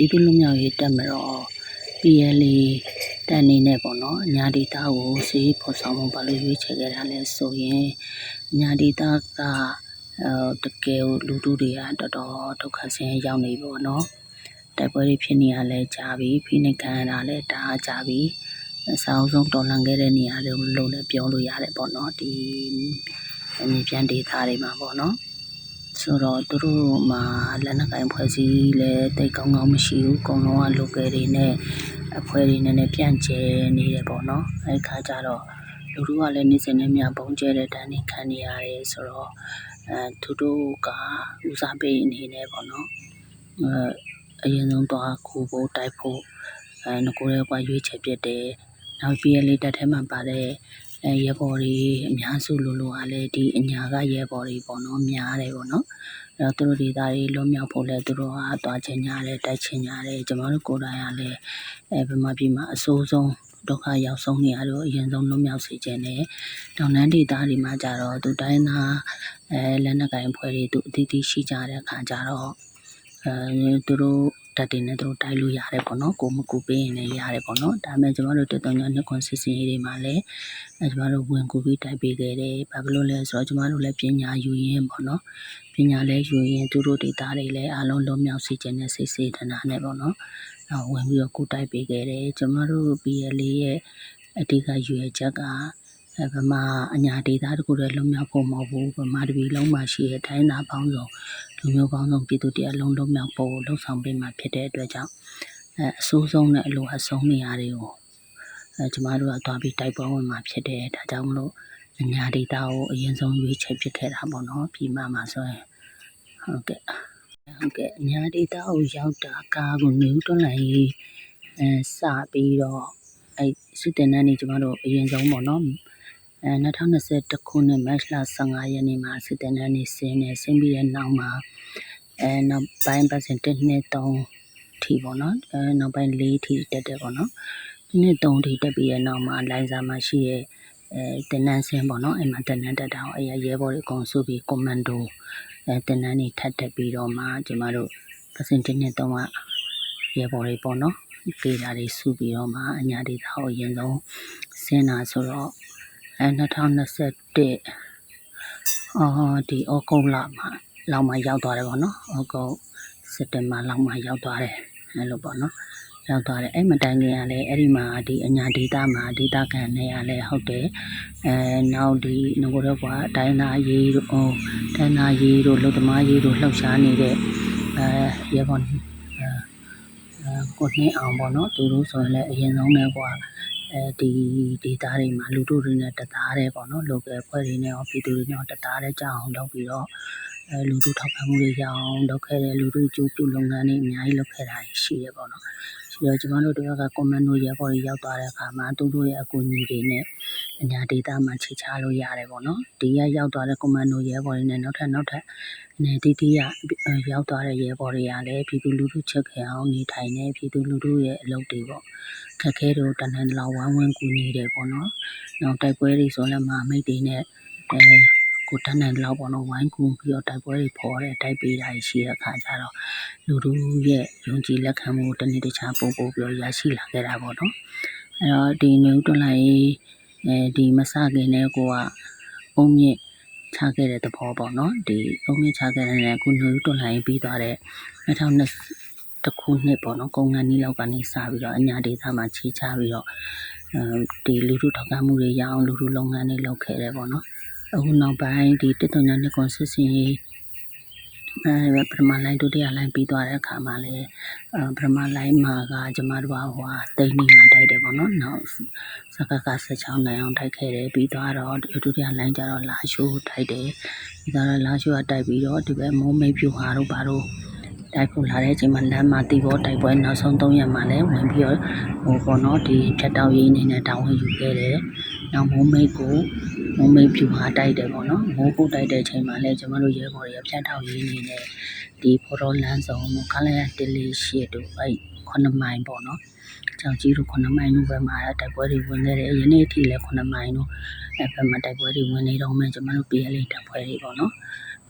ဟုတ်ကဲ့ကျမတို့ပြည်သူ့လွတ်မြောက်ရေးတပ်မတော် PLA တပ်အနေနဲ့ပေါ့နော်အညာဒေတာကိုစီးဖော်ဆောင်မှုဘာလို့ရွေးချယ်ခဲ့တာလဲဆိုရင်အညာဒေတာကအဲတကယ်လူထုတွေကတော်တော်ဒုက္ခဆင်းရဲရောက်နေပေါ့နော်တိုက်ပွဲတွေဖြစ်နေရလဲကြာပြီဖိနှိပ်ခံရတာလဲတအားကြာပြီအဆောင်ဆုံးတော်လှန်ခဲ့တဲ့နေရာတွေလို့လည်းပြောလို့ရတယ်ပေါ့နော်ဒီမြေပြန်ဒေတာတွေမှာပေါ့နော် ဆိုတော့သူတို့မှာလက်နက်ကင်ဖွဲ့စည်းလဲတိတ်ကောင်းကောင်းမရှိဘူးအကုန်လုံးက local တွေနဲ့အဖွဲ့တွေနဲ့လည်းပြန့်ကျဲနေတယ်ပေါ့နော်အဲဒီခါကျတော့လူတို့ကလည်းနေ့စဉ်နဲ့မျှပုံကျဲတဲ့တန်းနေခံနေရတယ်ဆိုတော့အဲသူတို့ကဦးစားပေးအနေနဲ့ပေါ့နော်အဲအရင်ဆုံးသွားခုဖို့တိုက်ဖို့အဲငကိုရဲကွာရွေးချယ်ပြစ်တယ်နောက် PLA တက်ထဲမှာပါတဲ့ အဲရဲဘော်တွေအများစုလိုလိုကလည်းဒီအညာကရဲဘော်တွေပေါ့နော်များတယ်ပေါ့နော်အဲတော့သူတို့ဒေသတွေလွတ်မြောက်ဖို့လဲသူတို့ကသွားချင်ကြတယ်တိုက်ချင်ကြတယ်ကျွန်တော်တို့ကိုယ်တိုင်ကလည်းအဲဗမာပြည်မှာအဆိုးဆုံးဒုက္ခရောက်ဆုံးနေရတော့အရင်ဆုံးလွတ်မြောက်စေခြင်းနဲ့တောင်တန်းဒေသတွေမှာကြတော့သူတိုင်းသားအဲလက်နက်ကင်ဖွဲ့တွေသူအသီးသီးရှိကြတဲ့အခါကြတော့အဲသူတို့ တက်တင်နဲ့သူတို့တိုက်လို့ရတယ်ပေါ့နော်ကိုမကူပေးရင်လည်းရတယ်ပေါ့နော်ဒါပေမဲ့ကျွန်တော်တို့တက်တောင်ညနှစ်ခွန်စစ်စင်ရေးတွေမှာလည်းအဲကျွန်တော်တို့ဝင်ကူပြီးတိုက်ပေးခဲ့တယ်ဘာဖြစ်လို့လဲဆိုတော့ကျွန်တော်တို့လည်းပညာယူရင်းပေါ့နော်ပညာလဲယူရင်သူတို့ဒေတာတွေလည်းအလုံးလုံးမြောက်စေခြင်းနဲ့စိတ်စေတနာနဲ့ပေါ့နော်။အဲဝင်ပြီးတော့ကိုတိုက်ပေးခဲ့တယ်။ကျွန်တော်တို့ PLA ရဲ့အဓိကယူရချက်ကအဲဗမာအညာဒေတာတခုတည်းလုံးမြောက်ဖို့မဟုတ်ဘူး။ဗမာတပြည်လုံးမှာရှိတဲ့တိုင်းသားပေါင်းစုံ လူမျိုးပေါင်းစုံပြည်သူတရားလုံးလုံးမြောက်ဖို့လှုံ့ဆော်ပေးမှဖြစ်တဲ့အတွက်ကြောင့်အဲအဆိုးဆုံးနဲ့အလိုအဆုံးနေရာတွေကိုအဲကျမတို့ကသွားပြီးတိုက်ပွဲဝင်မှာဖြစ်တယ်။ဒါကြောင့်မလို့အညာဒေတာကိုအရင်ဆုံးရွေးချယ်ဖြစ်ခဲ့တာပေါ့နော်။ပြီးမှမှာဆိုရင်ဟုတ်ကဲ့ဟုတ်ကဲ့အညာဒေတာကိုရောက်တာကားကိုနေဦးတွန်းလိုက်ရေးအဲစပြီးတော့အဲစစ်တင်တန်းနေကျမတို့အရင်ဆုံးပေါ့နော် အဲ2021ခုနှစ်မတ်လ15ရက်နေ့မှာစစ်တင်တန်းနေဆင်းနေဆင်းပြီးတဲ့နောက်မှာအဲနောက်ပိုင်းပတ်စဉ်1 2 3ထီပေါ့နော်အဲနောက်ပိုင်း4ထီတက်တယ်ပေါ့နော်ဒီနေ့3ထီတက်ပြီးတဲ့နောက်မှာလိုင်ဇာမှာရှိရဲ့အဲတင်နန်းဆင်းပေါ့နော်အဲ့မှာတင်နန်းတက်တာကိုအဲရဲဘော်တွေအကုန်စုပြီးကွန်မန်ဒိုအဲတင်နန်းနေထပ်တက်ပြီးတော့မှကျမတို့ပစင်တင်းနဲ့တော့ရဲဘော်တွေပေါ့နော်ပေးတာတွေစုပြီးတော့မှအညာဒေတာကိုအရင်ဆုံးဆင်းတာဆိုတော့ အဲ2021အော်ဒီဩဂုတ်လမှာလောက်မှရောက်သွားတယ်ပေါ့နော်ဩဂုတ်စက်တင်ဘာလောက်မှရောက်သွားတယ်အဲလိုပေါ့နော်ရောက်သွားတယ်အဲ့မတိုင်ခင်ကလည်းအဲ့ဒီမှာဒီအညာဒေတာမှာဒေတာခံနေရလဲဟုတ်တယ်အဲနောက်ဒီငကိုတော့ကွာတိုင်းသားရေးတို့ဟိုတိုင်းသားရေးတို့လုံသမားရေးတို့လှုပ်ရှားနေတဲ့အဲရေပေါ်အဲကိုနှင်းအောင်ပေါ့နော်သူတို့ဆိုရင်လည်းအရင်ဆုံးပဲကွာ အဲဒီဒေတာတွေမှာလူတို့တွေနဲ့တသားတယ်ပေါ့နော် local ဖွဲ့တွေနဲ့ရောပြည်သူတွေနဲ့ရောတသားတဲ့ကြောင်းလုပ်ပြီးတော့အဲလူတို့ထောက်ခံမှုတွေရအောင်လုပ်ခဲ့တယ်လူတို့ကျိုးပြုလုပ်ငန်းတွေအများကြီးလုပ်ခဲ့တာရှိရပေါ့နော် ပြီးတော့ကျမတို့တို့ကကွန်မန်ဒိုရဲဘော်တွေရောက်သွားတဲ့အခါမှာသူတို့ရဲ့အကူအညီတွေနဲ့အညာဒေတာမှာခြေချလို့ရတယ်ပေါ့နော်ဒီရရောက်သွားတဲ့ကွန်မန်ဒိုရဲဘော်တွေနဲ့နောက်ထပ်နောက်ထပ်အနေတီးတီးရရောက်သွားတဲ့ရဲဘော်တွေကလည်းပြည်သူလူထုချက်ခဲအောင်နေထိုင်နေပြည်သူလူထုရဲ့အလုပ်တွေပေါ့ခက်ခဲတို့တန်တန်လောက်ဝမ်းဝန်းကူညီတယ်ပေါ့နော်နောက်တိုက်ပွဲတွေဆိုလည်းမမိတ်တွေနဲ့အဲ ကိုတန်းတန်လောက်ပေါ့နော်ဝိုင်းကူပြီးတော့တိုက်ပွဲတွေဖော်တဲ့တိုက်ပေးတာရှိတဲ့အခါကျတော့လူထုရဲ့ယုံကြည်လက်ခံမှုတနေ့တခြားပို့ပို့ပြီးရရှိလာခဲ့တာပေါ့နော်အဲတော့ဒီနေဦးတွန်းလိုက်အဲဒီမစခင်နဲ့ကိုကအုံမြင့်ချခဲ့တဲ့သဘောပေါ့နော်ဒီအုံမြင့်ချခဲ့တဲ့ခုနေဦးတွန်းလိုက်ပြီးသွားတဲ့2020တခုနှစ်ပေါ့နော်ကုန်ကန်နီးလောက်ကနေစပြီးတော့အညာဒေသမှာခြေချပြီးတော့အဲဒီလူထုထောက်ခံမှုတွေရအောင်လူထုလုပ်ငန်းတွေလုပ်ခဲ့တယ်ပေါ့နော် အခုနောက်ပိုင်းဒီတစ်တုံညာနှစ်ကွန်စစ်စင်ရေးအဲပထမလိုင်းဒုတိယလိုင်းပြီးသွားတဲ့အခါမှာလည်းအဲပထမလိုင်းမှာကကျမတို့ကဟိုဟာတိတ်နေမှာတိုက်တယ်ပေါ့နော်နောက်စကက16နိုင်အောင်တိုက်ခဲ့တယ်ပြီးသွားတော့ဒုတိယလိုင်းကျတော့လာရှိုးတိုက်တယ်ပြီးတော့လာရှိုးကတိုက်ပြီးတော့ဒီဘက်မိုးမိတ်ပြူဟာတို့ဘာတို့တိုက်ဖို့လာတဲ့အချိန်မှာလမ်းမှာတီဘောတိုက်ပွဲနောက်ဆုံး3ရက်မှာလည်းဝင်ပြီးတော့ဟိုပေါ့နော်ဒီဖြတ်တောက်ရေးအနေနဲ့တောင်းဝင်ယူခဲ့တယ် နောက်မိုးမိတ်ကိုမိုးမိတ်ပြူဟာတိုက်တယ်ပေါ့နော်မိုးကိုတိုက်တဲ့အချိန်မှာလည်းကျမတို့ရဲဘော်တွေကဖြတ်တောက်ရေးအနေနဲ့ဒီဖော်တော်လမ်းဆောင်ကလည်းတလေးရှိတို့အဲ့9မိုင်ပေါ့နော်ကြောင်ကြီးတို့9မိုင်တို့ဘက်မှာတိုက်ပွဲတွေဝင်ခဲ့တယ်ယနေ့အထိလည်း9မိုင်တို့အဲ့ဘက်မှာတိုက်ပွဲတွေဝင်နေတော့မှကျမတို့ PLA တပ်ဖွဲ့တွေပေါ့နော်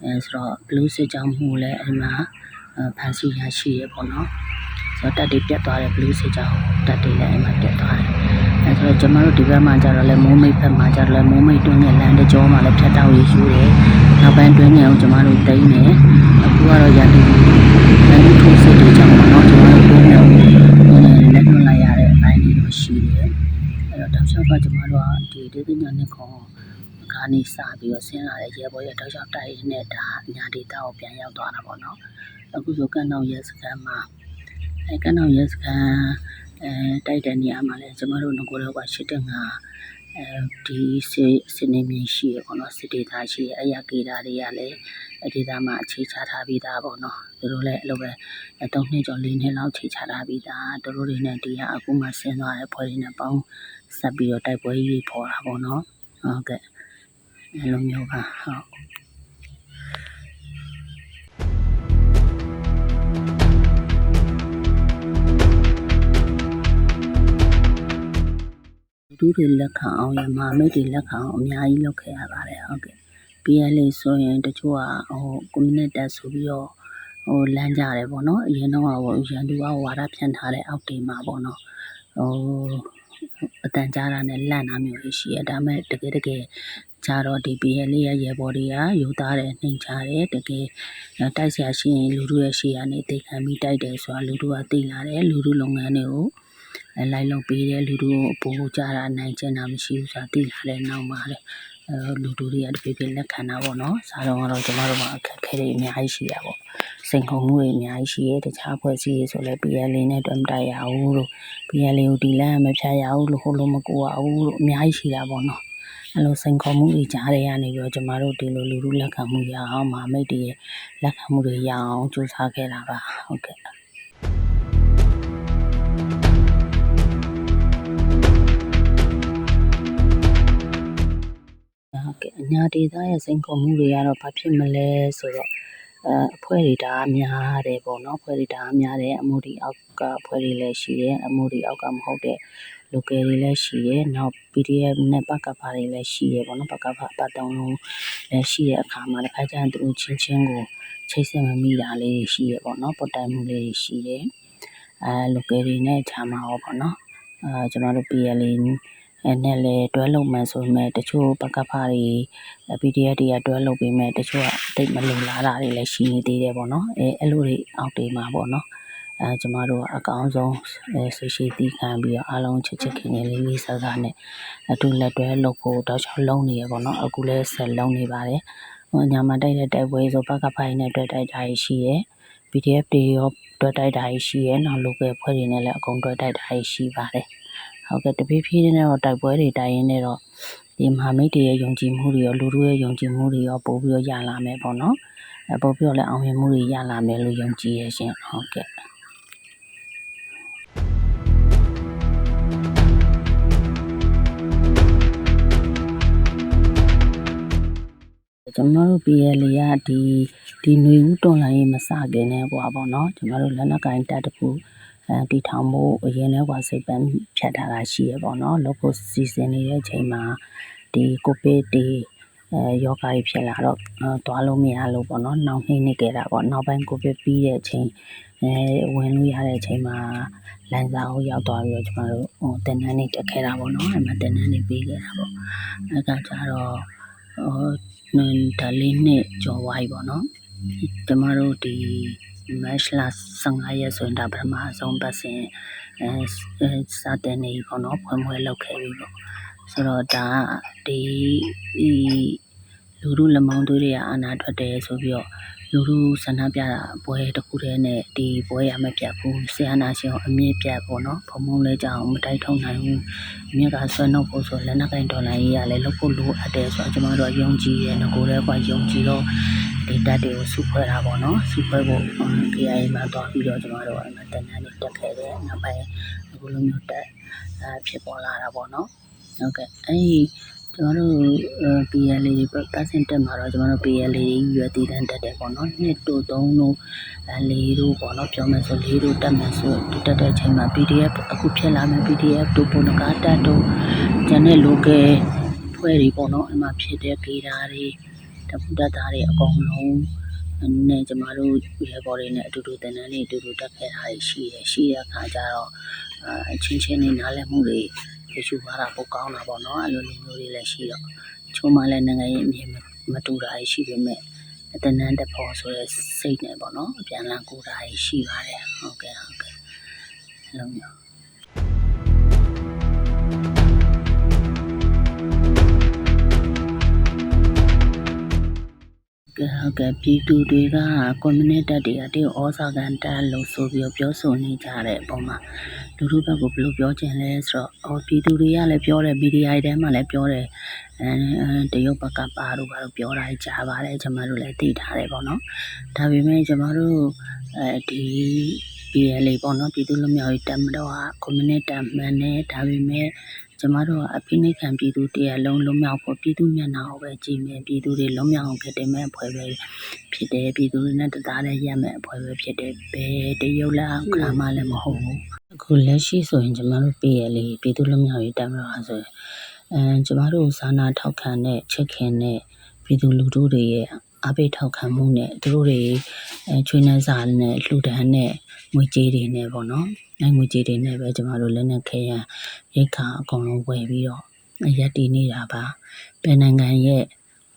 အဲဆိုတော့ဘလူးစစ်ကြောင်းမှုလည်းအဲ့မှာဖန်စီရရှိရပေါ့နော်ဆိုတော့တက်တွေပြတ်သွားတယ်ဘလူးစစ်ကြောင်းတက်တွေလည်းအဲ့မှာပြတ်သွားတယ်အဲ ဆိုတော့ကျမတို့ဒီဘက်မှာကျတော့လဲမိုးမိတ်ဘက်မှာကျတော့လဲမိုးမိတ်တွင်းငယ်လမ်းတစ်ကြောမှာလည်းဖြတ်တောက်ရယူတယ်နောက်ပိုင်းတွင်းငယ်ကိုကျမတို့တိမ့်တယ်အခုကတော့ရန်သူရန်သူထိုးစစ်တွေကြောင့်ပေါ့နော်ကျမတို့တွင်းငယ်ကိုလက်လွတ်လိုက်ရတဲ့အပိုင်းတွေတော့ရှိတယ်အဲ့တော့တောက်လျှောက်ကကျမတို့ကဒီဒေသညာနှစ်ခေါ်ကားနေစပြီးတော့ဆင်းလာတဲ့ရဲဘော်ရဲ့တောက်လျှောက်တိုက်ရင်းနဲ့ဒါညာဒေတာကိုပြန်ရောက်သွားတာပေါ့နော်အခုဆိုကန်တော်ရဲစခန်းမှာအဲကန်တော်ရဲစခန်း အဲတိုက်တဲ့နေရာမှာလည်းကျမတို့ငကိုတော့ကရှစ်တက်ငါအဲဒီစေစနေမြင့်ရှိရပေါ့နော်စစ်ဒေသရှိရအရာကေတာတွေကလည်းအဒေသမှာအခြေချထားပြီးသားပေါ့နော်သူတို့လည်းအဲ့လိုပဲ၃နှစ်ကျော်၄နှစ်လောက်ခြေချထားပြီးသားသူတို့တွေနဲ့ဒီဟာအခုမှဆင်းသွားတဲ့ဖွဲ့တွေနဲ့ပေါင်းဆက်ပြီးတော့တိုက်ပွဲကြီးပေါ်တာပေါ့နော်ဟုတ်ကဲ့အဲ့လိုမျိုးပါဟုတ် လူတွေလက်ခံအောင်ရမာမိတ်တွေလက်ခံအောင်အများကြီးလုပ်ခဲ့ရပါတယ်ဟုတ်ကဲ့ PLA ဆိုရင်တချို့ကဟိုကွန်မြူနတီဆိုပြီးတော့ဟိုလမ်းကြတယ်ပေါ့နော်အရင်တော့ဟိုရန်သူကဝါဒဖြန့်ထားတဲ့အောက်တေမှာပေါ့နော်ဟိုအတန်ကြားတာနဲ့လန့်တာမျိုးရှိရဒါမဲ့တကယ်တကယ်ကြတော့ဒီ PLA ရဲ့ရေပေါ်တွေကယူသားတယ်နှိမ်ချတယ်တကယ်တိုက်ဆရာရှိရင်လူတို့ရဲ့ရှေ့ကနေတိတ်ခံပြီးတိုက်တယ်ဆိုတာလူတို့ကသိလာတယ်လူတို့လုပ်ငန်းတွေကိုအဲ လိုက်လုပ်ပေးတယ်လူတို့အပိုးကြတာနိုင်ကျင်တာမရှိဘူးဆိုတာသိလာတယ်နောက်မှာလေအဲလူတို့တွေကတဖြည်းဖြည်းလက်ခံတာပေါ့နော်စားတော့ကတော့ကျမတို့မှာအခက်အခဲတွေအများကြီးရှိတာပေါ့စိန်ခေါ်မှုတွေအများကြီးရှိရဲတခြားဖွဲ့စည်းရေးဆိုလဲ PLA နဲ့တွဲမတိုက်ရဘူးလို့ PLA ကိုဒီလမ်းမဖြတ်ရဘူးလို့ဟိုလိုမကူရဘူးလို့အများကြီးရှိတာပေါ့နော်အဲ့လိုစိန်ခေါ်မှုတွေကြားတွေကနေပြီးတော့ကျမတို့ဒီလိုလူလူလက်ခံမှုရအောင်မာမိတ်တွေလက်ခံမှုတွေရအောင်စူးစမ်းခဲ့တာပါဟုတ်ကဲ့ ဟုတ်ကဲ့အညာဒေသရဲ့စိန်ခေါ်မှုတွေကတော့ဘာဖြစ်မလဲဆိုတော့အဲအဖွဲ့တွေဒါများတယ်ပေါ့နော်အဖွဲ့တွေဒါများတယ်အမှုဒီအောက်ကအဖွဲ့တွေလည်းရှိတယ်အမှုဒီအောက်ကမဟုတ်တဲ့ local တွေလည်းရှိတယ်နောက် PDF နဲ့ပကဖာတွေလည်းရှိတယ်ပေါ့နော်ပကဖာပတ်တုံးလုံးလည်းရှိတဲ့အခါမှာတစ်ခါကျရင်သူတို့ချင်းချင်းကိုချိတ်ဆက်မမိတာလေးတွေရှိတယ်ပေါ့နော်ပုတ်တိုင်မှုလေးတွေရှိတယ်အဲ local တွေနဲ့ခြားမှာရောပေါ့နော်အဲကျွန်တော်တို့ PLA အဲနဲ့လည်းတွဲလုံမှန်ဆိုပေမဲ့တချို့ပကဖာတွေ PDF တွေကတွဲလုံပေးမဲ့တချို့ကတိတ်မလုံလာတာတွေလည်းရှိနေသေးတယ်ပေါ့နော်အဲအဲ့လိုတွေအောက်တွေမှာပေါ့နော်အဲကျမတို့အကောင်းဆုံးအဲဆွေရှိတီးခံပြီးတော့အားလုံးချစ်ချစ်ခင်ခင်လေးလေးဆဆနဲ့အတူလက်တွဲလုပ်ဖို့တောက်ချောင်းလုံးနေရပေါ့နော်အခုလည်းဆက်လုံးနေပါတယ်ဟိုညာမှာတိုက်တဲ့တိုက်ပွဲဆိုဘက်ကဖိုင်နဲ့တွေ့တိုက်တာရှိရယ် PDF တွေရောတွေ့တိုက်တာရှိရယ်နောက် local ဖွဲ့တွေနဲ့လည်းအကုန်တွေ့တိုက်တာရှိပါတယ် ဟုတ်ကဲ့တဖြည်းဖြည်းနဲ့တော့တိုက်ပွဲတွေတိုက်ရင်းနဲ့တော့ဒီမဟာမိတ်တွေရဲ့ယုံကြည်မှုတွေရောလူတို့ရဲ့ယုံကြည်မှုတွေရောပို့ပြီးတော့ရလာမယ်ပေါ့နော်အပို့ပြီးတော့လည်းအောင်မြင်မှုတွေရလာမယ်လို့ယုံကြည်ရရှင်ဟုတ်ကဲ့ကျွန်တော်တို့ PL ကဒီဒီຫນွေဦးတော်လိုင်းရေးမစခင်နဲ့ကွာပေါ့နော်ကျွန်တော်တို့လက်နက်ကင်တက်တခု အဲတီထောင်မှုအရင်လဲကွာစိတ်ပန်းဖြတ်ထားတာရှိရပေါ့နော်လုပ်ဖို့စီစဉ်နေတဲ့အချိန်မှာဒီကိုဗစ်ဒီအဲယောဂါကြီးဖြစ်လာတော့သွားလို့မရလို့ပေါ့နော်နောက်နှိမ့်နေကြတာပေါ့နောက်ပိုင်းကိုဗစ်ပြီးတဲ့အချိန်အဲဝင်လို့ရတဲ့အချိန်မှာလမ်းစာကိုရောက်သွားပြီးတော့ကျွန်တော်တို့ဟိုတင်နန်းနေတက်ခဲ့တာပေါ့နော်အဲ့မှာတင်နန်းနေပြီးခဲ့တာပေါ့အဲ့ကကြတော့ဟိုဒါလေးနှစ်ကျော်သွားပြီပေါ့နော်ကျမတို့ဒီ မတ်လ 15 ရက်ဆိုရင်ဒါပထမဆုံးပတ်စဉ်အဲစတဲ့နေပေါ့နော်ဖွင့်ပွဲလုပ်ခဲ့ပြီပေါ့ဆိုတော့ဒါဒီလူလူလမောင်းသွေးတွေကအာနာထွက်တယ်ဆိုပြီးတော့လူလူဆန္ဒပြတာပွဲတစ်ခုတည်းနဲ့ဒီပွဲရမပြတ်ဘူးဆရာနာရှင်အမြင့်ပြတ်ပေါ့နော်ဘုံဘုံလေးကြောင်မတိုက်ထုံနိုင်ဘူးအမြင့်ကဆွဲနှုတ်ဖို့ဆိုလက်နက်ကင်ဒေါ်လာကြီးရလဲလုပ်ဖို့လိုအပ်တယ်ဆိုတော့ကျွန်တော်တို့ယုံကြည်တယ်ငကိုလည်းကွာယုံကြည်တော့ ဒီတက်တွေကိုစုဖွဲ့တာပေါ့နော်စုဖွဲ့ဖို့ KIA မှာတွားပြီးတော့ကျွန်တော်တို့အမှတန်တန်းနေတက်ခဲ့တယ်နောက်ပိုင်းအခုလိုမျိုးတက်ဖြစ်ပေါ်လာတာပေါ့နော်ဟုတ်ကဲ့အဲ့ဒီကျွန်တော်တို့ PL တွေပတ်စင်တက်မှာတော့ကျွန်တော်တို့ PL တွေရွယ်တည်တန်းတက်တယ်ပေါ့နော်နှစ်တို့သုံးတို့လေးတို့ပေါ့နော်ပြောမယ်ဆိုလေးတို့တက်မယ်ဆိုဒီတက်တဲ့အချိန်မှာ PDF အခုဖြစ်လာမယ် PDF တို့ပုံနကားတက်တို့ကျန်တဲ့ local ဖွဲ့တွေပေါ့နော်အမှဖြစ်တဲ့ဂေတာ တွေတပူတသားတွေအကုန်လုံးနဲ့ကျမတို့ရဲဘော်တွေနဲ့အတူတူတန်တန်းလေးအတူတူတက်ခဲ့တာရှိတယ်ရှိတဲ့အခါကျတော့အချင်းချင်းနေနားလည်မှုတွေယူပါတာပိုကောင်းတာပေါ့နော်အဲ့လိုလူမျိုးတွေလည်းရှိတော့ချိုးမှလည်းနိုင်ငံရေးအမြင်မတူတာရှိပေမဲ့အတနန်းတဖို့ဆိုတဲ့စိတ်နဲ့ပေါ့နော်အပြန်လန်းကိုတာရှိပါတယ်ဟုတ်ကဲ့ဟုတ်ကဲ့အဲ့လိုမျိုး ကဲဟုတ်ကဲ့ပြည်သူတွေကကွန်မြူနတီတက်တွေကတည်းဩဇာကန်တက်လို့ဆိုပြီးတော့ပြောဆိုနေကြတဲ့အပေါ်မှာလူထုဘက်ကဘယ်လိုပြောချင်လဲဆိုတော့အော်ပြည်သူတွေကလည်းပြောတယ်မီဒီယာတွေထဲမှာလည်းပြောတယ်အဲအဲတရုတ်ဘက်ကပါတော့ဘာလို့ပြောတာကြားပါတယ်ကျွန်မတို့လည်းသိထားတယ်ပေါ့နော်ဒါပေမဲ့ကျွန်မတို့အဲဒီ PLA ပေါ့နော်ပြည်သူ့လူမျိုးရေးတက်မတော်ဟာကွန်မြူနတီတက်မှန်တယ်ဒါပေမဲ့ ကျမတို့ကအဖိနှိတ်ခံပြည်သူတရားလုံးလုံးမြောက်ဖို့ပြည်သူမျက်နှာကိုပဲကြည့်မယ်ပြည်သူတွေလုံးမြောက်အောင်ဖြစ်တယ်မဲ့အဖွဲ့ပဲဖြစ်တယ်ပြည်သူတွေနဲ့တသားတည်းရက်မဲ့အဖွဲ့ပဲဖြစ်တယ်ဘယ်တရုတ်လားခါမှလည်းမဟုတ်ဘူးအခုလက်ရှိဆိုရင်ကျမတို့ပြည်ရလေပြည်သူလုံးမြောက်ရေးတမ်းတော့ဟာဆိုရင်အဲကျမတို့စာနာထောက်ခံတဲ့ချက်ခင်တဲ့ပြည်သူလူထုတွေရဲ့ အပိတ်ထောက်ခံမှုနဲ့သူတို့တွေအဲချွေးနှန်းစာနဲ့လှူဒန်းနဲ့ငွေကြေးတွေနဲ့ပေါ့နော်အဲငွေကြေးတွေနဲ့ပဲကျမတို့လက်နဲ့ခဲရန်ရိတ်ခါအကုန်လုံးဝယ်ပြီးတော့ရက်တည်နေတာပါဘယ်နိုင်ငံရဲ့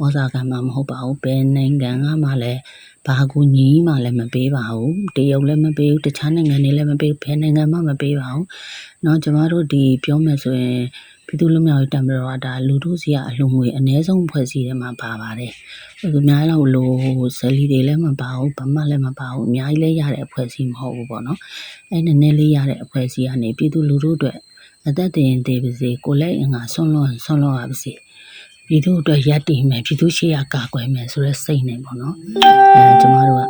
ဩဇာကမှမဟုတ်ပါဘူးဘယ်နိုင်ငံကမှလည်းဘာကူညီမှလည်းမပေးပါဘူးတရုတ်လည်းမပေးဘူးတခြားနိုင်ငံတွေလည်းမပေးဘယ်နိုင်ငံမှမပေးပါဘူးเนาะကျမတို့ဒီပြောမယ်ဆိုရင် ပြည်သူ့လူမျိုးရေးတံမတော်ကဒါလူထုစီကအလှငွေအ ਨੇ ဆုံးဖွဲ့စည်းထဲမှာပါပါတယ်သူများလောက်လို့ဇလီတွေလည်းမပါဘူးဘာမှလည်းမပါဘူးအများကြီးလည်းရတဲ့အဖွဲ့အစည်းမဟုတ်ဘူးပေါ့နော်အဲနည်းနည်းလေးရတဲ့အဖွဲ့အစည်းကနေပြည်သူလူထုအတွက်အသက်တည်သေးပါစေကိုလည်းအင်္ဂါဆွန့်လွတ်ဆွန့်လွတ်ရပါစေပြည်သူအတွက်ရပ်တည်မယ်ပြည်သူရှိရကာကွယ်မယ်ဆိုတဲ့စိတ်နဲ့ပေါ့နော်အဲကျမတို့က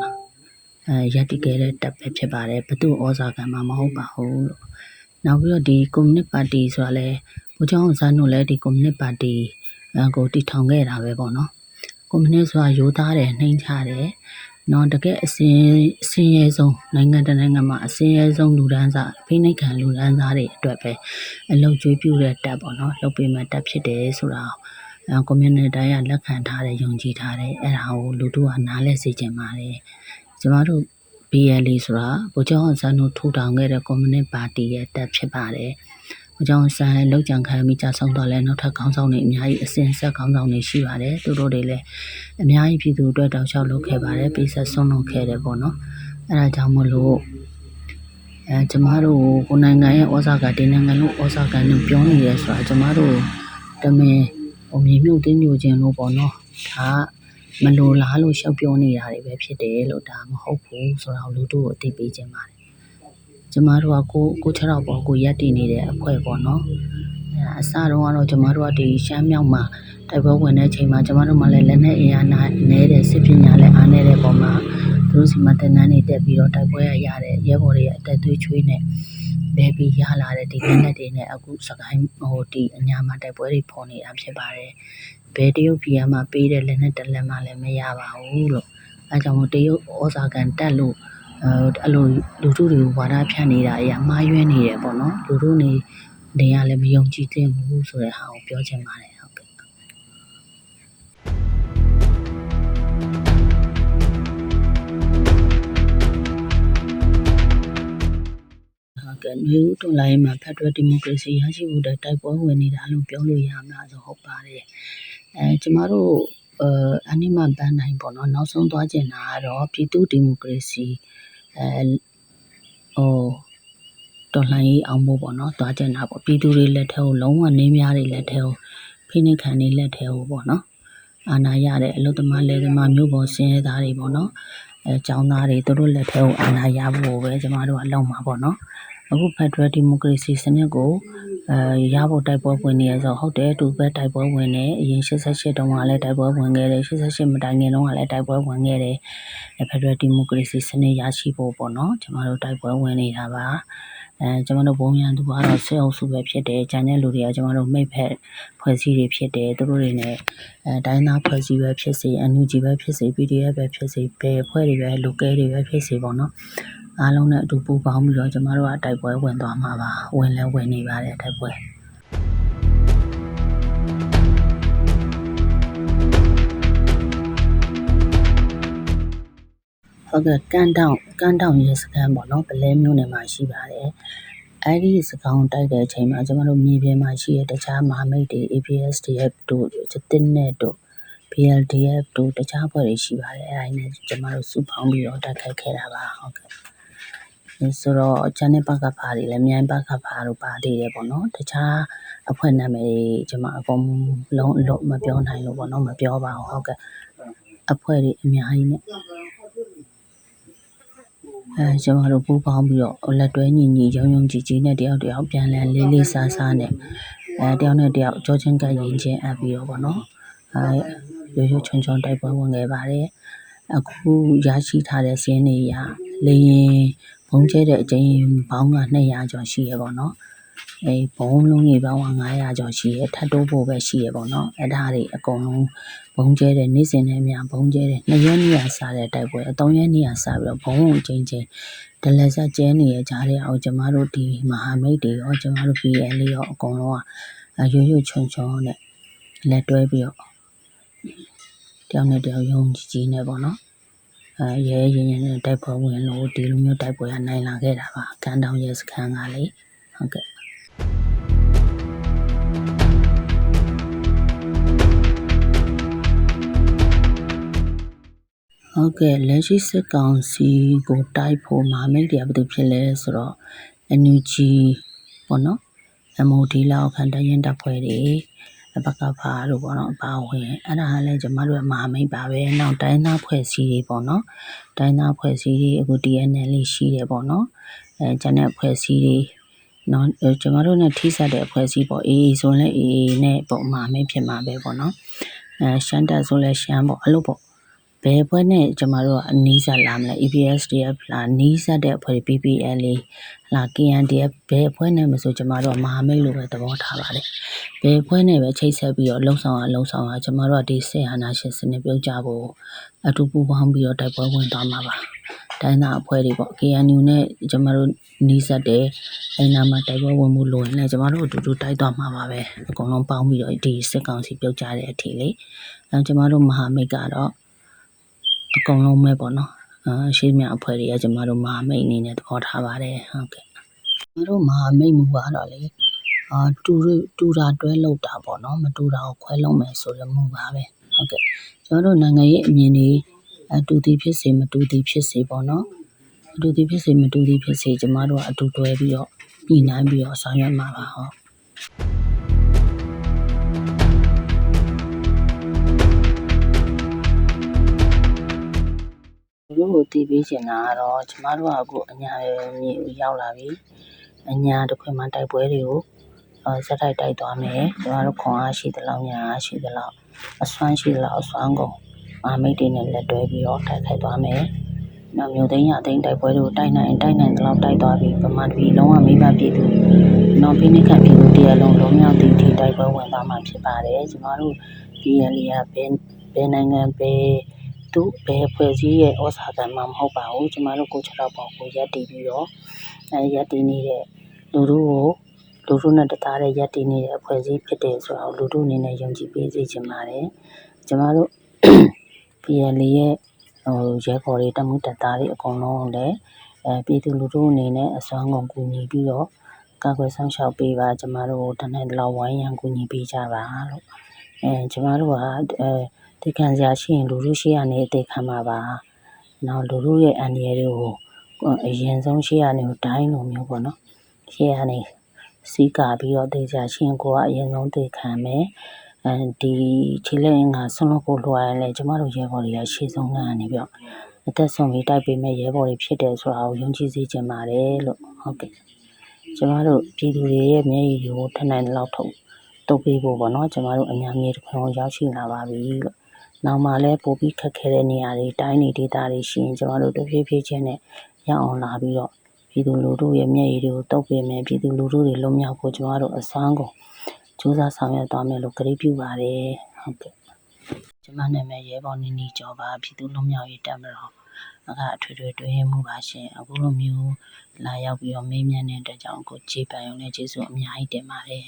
အဲရပ်တည်ခဲ့တဲ့တပ်ပဲဖြစ်ပါတယ်ဘသူဩဇာကံမှမဟုတ်ပါဘူးလို့နောက်ပြီးတော့ဒီကွန်မြူနတီပါတီဆိုတာလဲ ဘုချောင်းဇာတ်တို့လည်းဒီကွန်မြူနတီပါတီအကိုတည်ထောင်ခဲ့တာပဲပေါ့နော်ကွန်မြူနစ်ဆိုတာရိုးသားတယ်နှိမ်ချတယ်နော်တကယ်အစင်အစင်ရဲဆုံးနိုင်ငံတကာနိုင်ငံမှာအစင်ရဲဆုံးလူဒန်းစားဖိနှိပ်ခံလူဒန်းစားတွေအတွက်ပဲအလုပ်ကျွေးပြုတဲ့တက်ပေါ့နော်လုပ်ပေးမဲ့တက်ဖြစ်တယ်ဆိုတာအဲကွန်မြူနတီတိုင်းကလက်ခံထားတယ်ယုံကြည်ထားတယ်အဲ့ဒါကိုလူတို့ကနားလဲစေချင်ပါတယ်ကျမတို့ BLA ဆိုတာဗိုလ်ချုပ်အောင်ဆန်းတို့ထူထောင်ခဲ့တဲ့ကွန်မြူနစ်ပါတီရဲ့တက်ဖြစ်ပါတယ်။ ဗိုလ်ချုပ်အောင်ဆန်းရဲ့လောက်ကြံခံပြီးကြဆုံးတော့လဲနောက်ထပ်ခေါင်းဆောင်တွေအများကြီးအစဉ်ဆက်ခေါင်းဆောင်တွေရှိပါတယ်။သူတို့တွေလည်းအများကြီးပြည်သူအတွက်တောက်လျှောက်လုပ်ခဲ့ပါတယ်။ပြည်ဆက်ဆုံးလုပ်ခဲ့တယ်ပေါ့နော်။အဲဒါကြောင့်မလို့အဲကျမတို့ကိုနိုင်ငံရဲ့ဩဇာကဒီနိုင်ငံလို့ဩဇာကန်လို့ပြောနေရဲဆိုတာကျမတို့တမင်ဟိုမြေမြုပ်တင်းညိုခြင်းလို့ပေါ့နော်။ဒါကမလိုလားလို့ရှောက်ပြောနေတာတွေပဲဖြစ်တယ်လို့ဒါမဟုတ်ဘူးဆိုတော့လူတို့ကိုအသိပေးခြင်းပါတယ် ကျမတို့ကကိုကိုခြေတော့ပေါ်ကိုရက်တည်နေတဲ့အဖွဲ့ပေါ့နော်အဲအစတုန်းကတော့ကျမတို့ကဒီရှမ်းမြောက်မှာတိုက်ပွဲဝင်တဲ့အချိန်မှာကျမတို့မှလည်းလက်နဲ့အင်အားနာနေတဲ့စစ်ပညာလည်းအားနေတဲ့ပုံမှာသူတို့စီမတန်းတန်းနေတက်ပြီးတော့တိုက်ပွဲရရတဲ့ရဲဘော်တွေရဲ့အသက်သွေးချွေးနဲ့လဲပြီးရလာတဲ့ဒီလက်နက်တွေနဲ့အခုစကိုင်းဟိုဒီအညာမှာတိုက်ပွဲတွေဖော်နေတာဖြစ်ပါတယ်ဘယ်တရုတ်ပြည်မှာပေးတဲ့လက်နဲ့တစ်လက်မှလည်းမရပါဘူးလို့အဲကြောင့်မို့တရုတ်ဩဇာကန်တက်လို့ အဲအဲ့လိုလူထုတွေကို ဝါဒဖြန့်နေတာအရာမှားယွင်းနေတယ်ပေါ့နော် လူထုနေနေရလည်း မယုံကြည်သင့်ဘူးဆိုတဲ့ဟာကို ပြောချင်ပါတယ် ဟုတ်ကဲ့ဟုတ်ကဲ့မျိုးတွန်လိုင်းမှာ ဖက်ဒရယ်ဒီမိုကရေစီရရှိဖို့တဲ့တိုက်ပွဲဝင်နေတာလို့ ပြောလို့ရမှာဆို ဟုတ်ပါတယ်အဲကျမတို့အဲအနိမပန်းနိုင်ပေါ့နော်နောက်ဆုံးသွားကျင်တာကတော့ ပြည်သူဒီမိုကရေစီ အဲဟိုတော်လှန်ရေးအောင်ဖို့ပေါ့နော်သွားကျင်တာပေါ့ပြည်သူတွေလက်ထဲကိုလုံးဝနင်းများတွေလက်ထဲကိုဖိနှိပ်ခံတွေလက်ထဲကိုပေါ့နော်အာဏာရတဲ့အလုသမားလယ်သမားမျိုးပေါ်ဆင်းရဲသားတွေပေါ့နော်အဲចောင်းသားတွေသူတို့လက်ထဲကိုအာဏာရဖို့ပဲကျမတို့အလုံးမှာပေါ့နော်အခုဖက်ဒရယ်ဒီမိုကရေစီစနစ်ကို အဲရဖို့တိုက်ပွဲဝင်နေရဆိုဟုတ်တယ်သူပဲတိုက်ပွဲဝင်နေအရင်88တုန်းကလည်းတိုက်ပွဲဝင်ခဲ့တယ်88မတိုင်ခင်တုန်းကလည်းတိုက်ပွဲဝင်ခဲ့တယ်ဖက်ဒရယ်ဒီမိုကရေစီစနစ်ရရှိဖို့ပေါ့နော်ကျမတို့တိုက်ပွဲဝင်နေတာပါအဲကျွန်တော်တို့ဘုံမြန်သူကတော့ဆဲအုပ်စုပဲဖြစ်တယ်ဂျန်တဲ့လူတွေကကျွန်တော်တို့မိတ်ဖက်ဖွဲ့စည်းတွေဖြစ်တယ်သူတို့တွေနဲ့အဲတိုင်းသားဖွဲ့စည်းပဲဖြစ်စေအန်ယူဂျီပဲဖြစ်စေ PDF ပဲဖြစ်စေဘယ်ဖွဲ့တွေပဲ local တွေပဲဖြစ်စေပေါ့နော် အားလုံးနဲ့အတူပူးပေါင်းပြီးတော့ကျမတို့ကတိုက်ပွဲဝင်သွားမှာပါဝင်လဲဝင်နေပါတယ်တိုက်ပွဲဟုတ်ကဲ့ကန်းတောင်ကန်းတောင်ရဲစခန်းပေါ့နော်ပလဲမျိုးနယ်မှာရှိပါတယ်အဲ့ဒီစကောင်တိုက်တဲ့အချိန်မှာကျွန်တော်တို့မြေပြင်မှာရှိတဲ့တခြားမဟာမိတ်တွေ APSDF တို့စစ်နဲ့တို့ PLDF တို့တခြားဘက်တွေရှိပါတယ်အဲ့ဒါနဲ့ကျွန်တော်တို့စုပေါင်းပြီးတော့တိုက်ခိုက်ခဲ့တာပါဟုတ်ကဲ့ ဆိုတော့ ကျန်တဲ့ဘက်ကဖားတွေလည်း မြိုင်ဘက်ကဖားတို့ ပါသေးတယ်ပေါ့နော် တခြားအဖွဲ့နာမည်ကျွန်မအကုန်လုံးအလို့မပြောနိုင်လို့ပေါ့နော် မပြောပါဘူး ဟုတ်ကဲ့ အဖွဲ့တွေ အများကြီးနဲ့အဲကျွန်တော်တို့ ပူးပေါင်းပြီးတော့ လက်တွဲညီညီရုံရုံကြည်ကြည်နဲ့ တယောက် တယောက် ပြန်လည်လေးလေးစားစားနဲ့အဲတယောက်နဲ့ တယောက်ကြောချင်းကပ် ရင်ချင်းအပ်ပြီးတော့ပေါ့နော်အဲရိုးရိုးချွန်ချွန်တိုက်ပွဲဝင်ခဲ့ပါတယ် အခုရရှိထားတဲ့စင်းတွေရလေရင် ဘုံကျဲတဲ့အကျဉ်းဘောင်းက200ကျော်ရှိရပေါ့နော်အဲဘုံလုံးကြီးပေါင်းက900ကျော်ရှိရထပ်တိုးဖို့ပဲရှိရပေါ့နော်အဲ့ဒါတွေအကုန်လုံးဘုံကျဲတဲ့နေ့စဉ်နဲ့အများဘုံကျဲတဲ့2ရက်နေ့ကစားတဲ့တိုက်ပွဲ3ရက်နေ့ကစားပြီးတော့ဘုံကိုချင်းချင်းဒလဆက်ကျဲနေရကြတဲ့အောင်ကျမတို့ဒီမဟာမိတ်တွေရောကျမတို့ PL ရောအကုန်လုံးကရိုးရိုးချွန်ချွန်နဲ့လက်တွဲပြီးတော့တယောက်နဲ့တယောက်ယုံကြည်ကြည်နဲ့ပေါ့နော်အဲ ရဲရင်ရင်နဲ့တိုက်ပွဲဝင်လို့ဒီလိုမျိုးတိုက်ပွဲကနိုင်လာခဲ့တာပါကန်တောင်ရဲစခန်းကလေဟုတ်ကဲ့ဟုတ်ကဲ့လက်ရှိစစ်ကောင်စီကိုတိုက်ဖို့မဟာမိတ်တွေကဘာလို့ဖြစ်လဲဆိုတော့ NUG ပေါ့နော် MOD လောက်ခံတရင်တပ်ဖွဲ့တွေ ဘက်ကဖာလို့ပေါ့နော်အပါဝင်အဲ့ဒါကလည်းကျမတို့ရဲ့မဟာမိတ်ပါပဲနောက်တိုင်းသားဖွဲ့စည်းတွေပေါ့နော်တိုင်းသားဖွဲ့စည်းတွေအခု DNL လေးရှိတယ်ပေါ့နော်အဲကျန်တဲ့ဖွဲ့စည်းတွေနော်ကျမတို့ ਨੇ ထိစပ်တဲ့အဖွဲ့အစည်းပေါ့အေးဆိုရင်လည်းအေးနဲ့ပေါ့မှာမဖြစ်မှာပဲပေါ့နော်အဲရှမ်းတက်ဆိုလည်းရှမ်းပေါ့အဲ့လိုပေါ့ ဘယ်ဘွဲနဲ့ကျမတို့ကအနီးစပ်လာမလဲ EPSDF လားနီးစပ်တဲ့အဖွဲ့ PPL လေးလား KNDF ဘယ်အဖွဲ့နဲ့မဆိုကျမတို့ကမဟာမိတ်လိုပဲသဘောထားပါတယ်ဘယ်အဖွဲ့နဲ့ပဲချိတ်ဆက်ပြီးတော့လှုံ့ဆော်အောင်လှုံ့ဆော်အောင်ကျမတို့ကဒီဆေဟာနာရှင်စနစ်ပြုတ်ကြဖို့အတူပူးပေါင်းပြီးတော့တိုက်ပွဲဝင်သွားမှာပါတိုင်းသားအဖွဲ့တွေပေါ့ KNU နဲ့ကျမတို့နီးစပ်တဲ့အဲနာမှာတိုက်ပွဲဝင်မှုလိုရင်လည်းကျမတို့အတူတူတိုက်သွားမှာပါပဲအကုန်လုံးပေါင်းပြီးတော့ဒီစစ်ကောင်စီပြုတ်ကြတဲ့အထိလေအဲကျမတို့မဟာမိတ်ကတော့ အကုန်လုံးပဲပေါ့နော်အာရှေ့မြအဖွဲ့တွေကကျမတို့မဟာမိတ်အနေနဲ့သဘောထားပါတယ်ဟုတ်ကဲ့ကျမတို့မဟာမိတ်မှုကတော့လေအာတူတူတာတွဲလောက်တာပေါ့နော်မတူတာကိုခွဲလုံးမယ်ဆိုရမှုပါပဲဟုတ်ကဲ့ကျွန်တော်တို့နိုင်ငံရေးအမြင်တွေအတူတည်ဖြစ်စေမတူတည်ဖြစ်စေပေါ့နော်အတူတည်ဖြစ်စေမတူတည်ဖြစ်စေကျမတို့ကအတူတွဲပြီးတော့ပြည်နိုင်ပြီးတော့ဆောင်ရွက်မှာပါဟုတ် တို့ကိုတည်ပြီးချင်တာကတော့ ကျမတို့က အခု အညာမြေရောက်လာပြီ အညာတစ်ခွင်မှတိုက်ပွဲတွေကိုအဲစက်တိုက် တိုက်သွားမယ် ကျမတို့ ခွန်အားရှိသလောက်ညာအားရှိသလောက် အစွမ်းရှိသလောက် အစွမ်းကုန်မမိတ်တွေနဲ့ လက်တွဲပြီးတော့ တိုက်ခိုက်သွားမယ် နောက် မြို့သိမ်းရသိမ်း တိုက်ပွဲတွေကို တိုက်နိုင် တိုက်နိုင်သလောက် တိုက်သွားပြီးပမာတပီလုံးဝမိဘပြည်သူနော်ဖိနိကပြည်သူ တရားလုံးလုံးမြောက်တည်တည်တိုက်ပွဲဝင်သွားမှာ ဖြစ်ပါတယ် ကျမတို့ PL ရဘယ်ဘယ်နိုင်ငံ ဘယ် သူ ဘယ်ဖွဲ့စည်းရဲ့ဩဇာကံမှ မဟုတ်ပါဘူး ကျမတို့ ကိုချက်တော့ပေါ့ကိုရက်တည်ပြီးတော့အဲရက်တည်နေတဲ့ လူတို့ကို လူတို့နဲ့ တသားတဲ့ရက်တည်နေတဲ့ အဖွဲ့အစည်းဖြစ်တယ်ဆိုတော့လူတို့အနေနဲ့ ယုံကြည်ပေးစေချင်ပါတယ် ကျမတို့ PL ရဲ့ဟိုရဲဘော်တွေတမှုတက်သားတွေ အကုန်လုံးလည်းအဲပြည်သူလူထုအနေနဲ့ အစွမ်းကုန် ကူညီပြီးတော့ ကာကွယ်ဆောင်ရှောက်ပေးပါ ကျမတို့တနေ့လောက် ဝိုင်းရန်ကူညီပေးကြပါလို့အဲကျမတို့က အဲတေခံစရာရှိရင် လူထုရှိရနေတေခံပါပါ နောက် လူထုရဲ့အန္တရာယ်တွေကို အရင်ဆုံး ရှိရနေတိုင်းလိုမျိုးပေါ့နော် ရှိရနေစီးကာပြီးတော့တေချာရှိရင် ကိုကအရင်ဆုံးတေခံမယ်အဲဒီခြေလက်အင်္ဂါဆွန့်လွတ်ဖို့ လိုရရင်လည်း ကျမတို့ရဲဘော်တွေက ရှေ့ဆုံးကနေပြီးတော့ အသက်ဆုံးပြီး တိုက်ပေးမဲ့ရဲဘော်တွေ ဖြစ်တယ်ဆိုတာကို ယုံကြည်စေချင်ပါတယ်လို့ ဟုတ်ကဲ့ ကျမတို့ ပြည်သူတွေရဲ့ မျက်ရည်ကိုထနိုင်တဲ့လောက်ထုတ်တုတ်ပေးဖို့ပေါ့နော် ကျမတို့အများကြီးတစ်ခွင်ကို ရောက်ရှိလာပါပြီလို့ နောက်မှလည်းပိုပြီးခက်ခဲတဲ့နေရာတွေတိုင်းနေဒေသတွေရှိရင်ကျမတို့တဖြည်းဖြည်းချင်းနဲ့ရောက်အောင်လာပြီးတော့ပြည်သူလူထုရဲ့မျက်ရည်တွေကိုတုတ်ပေးမယ်ပြည်သူလူထုတွေလွတ်မြောက်ဖို့ကျမတို့အစွမ်းကုန်ကြိုးစားဆောင်ရွက်သွားမယ်လို့ကတိပြုပါတယ်ဟုတ်ကဲ့ကျမနာမည်ရဲဘော်နီနီကျော်ပါပြည်သူ့လွတ်မြောက်ရေးတပ်မတော်အကအထွေထွေတွင်းမှုပါရှင်အခုလိုမျိုးလာရောက်ပြီးတော့မေးမြန်းတဲ့အတွက်ကြောင့်ကိုကြည်ပန်ရုံနဲ့ကျေးဇူးအများကြီးတင်ပါတယ်